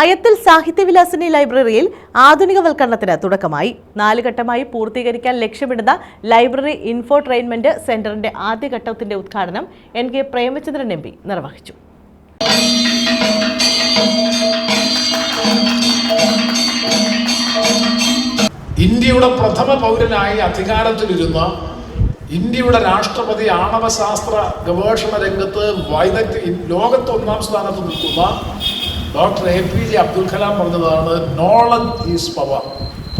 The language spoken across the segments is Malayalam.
അയത്തിൽ സാഹിത്യവിലാസിനി ലൈബ്രറിയിൽ ആധുനികവൽക്കരണത്തിന് തുടക്കമായി. നാല് ഘട്ടമായി പൂർത്തീകരിക്കാൻ ലക്ഷ്യമിടുന്ന ലൈബ്രറി ഇൻഫോട്രെയിൻമെന്റ് സെന്ററിന്റെ ആദ്യഘട്ടത്തിന്റെ ഉദ്ഘാടനം N K Premachandran M P നിർവഹിച്ചു. ഇന്ത്യയുടെ പ്രഥമ പൗരനായി അധികാരത്തിലിരുന്ന ഇന്ത്യയുടെ രാഷ്ട്രപതി ആണവശാസ്ത്ര ഗവേഷണ രംഗത്ത് വൈദഗ്ധ്യ ലോകത്ത് ഒന്നാം സ്ഥാനത്ത് നിൽക്കുന്ന doctor A P J Abdul Kalam പറഞ്ഞതാണ് നോളജ് ഈസ് പവർ.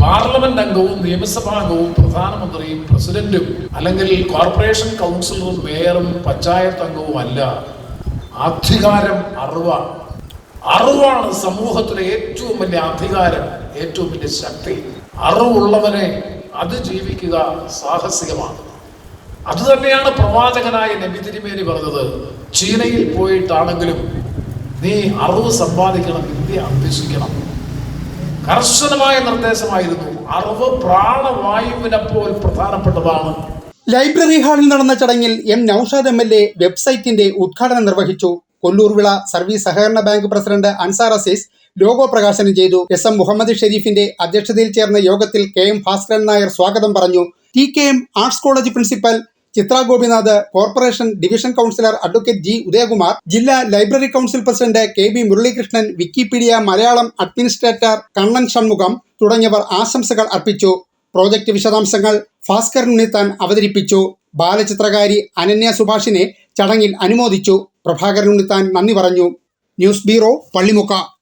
പാർലമെന്റ് അംഗവും നിയമസഭാ അംഗവും പ്രധാനമന്ത്രിയും പ്രസിഡന്റും അല്ലെങ്കിൽ കോർപ്പറേഷൻ കൗൺസിലറും മേയറും പഞ്ചായത്ത് അംഗവും അല്ല. അധികാരം അറിവാണ് അറിവാണ് സമൂഹത്തിലെ ഏറ്റവും വലിയ അധികാരം ഏറ്റവും വലിയ ശക്തി. അറിവുള്ളവനെ അതിജീവിക്കുക സാഹസികമാണ്. അതുതന്നെയാണ് പ്രവാചകനായ നബി തിരുമേനി പറഞ്ഞത് ചീനയിൽ പോയിട്ടാണെങ്കിലും നീ അറിവ് സമ്പാദിക്കണം വിദ്യ അഭ്യസിക്കണം. കർശനമായ നിർദ്ദേശമായിരുന്നു. അറിവ് പ്രാണവായുവിനപ്പോൾ പ്രധാനപ്പെട്ടതാണ്. ലൈബ്രറി ഹാളിൽ നടന്ന ചടങ്ങിൽ M Noushad M L A വെബ്സൈറ്റിന്റെ ഉദ്ഘാടനം നിർവഹിച്ചു കൊല്ലൂർവിള സർവീസ് സഹകരണ bank president Ansar Azeez logo പ്രകാശനം ചെയ്തു. എസ് എം മുഹമ്മദ് ഷെരീഫിന്റെ അധ്യക്ഷതയിൽ ചേർന്ന യോഗത്തിൽ കെ എം ഭാസ്കരൻ നായർ സ്വാഗതം പറഞ്ഞു. T K M arts college principal Chithra Gopinath corporation division councillor advocate G. Udayakumar ജില്ലാ library council president K. B. Muraleekrishnan Wikipedia Malayalam administrator Kannan Shanmugham തുടങ്ങിയവർ ആശംസകൾ അർപ്പിച്ചു. പ്രോജക്ട് വിശദാംശങ്ങൾ ഭാസ്കരൻ ഉണ്ണിത്താൻ അവതരിപ്പിച്ചു. ബാലചിത്രകാരി അനന്യ സുഭാഷിനെ ചടങ്ങിൽ അനുമോദിച്ചു. പ്രഭാകരൻ ഉണ്ണിത്താൻ നന്ദി പറഞ്ഞു. News bureau Pallimukku.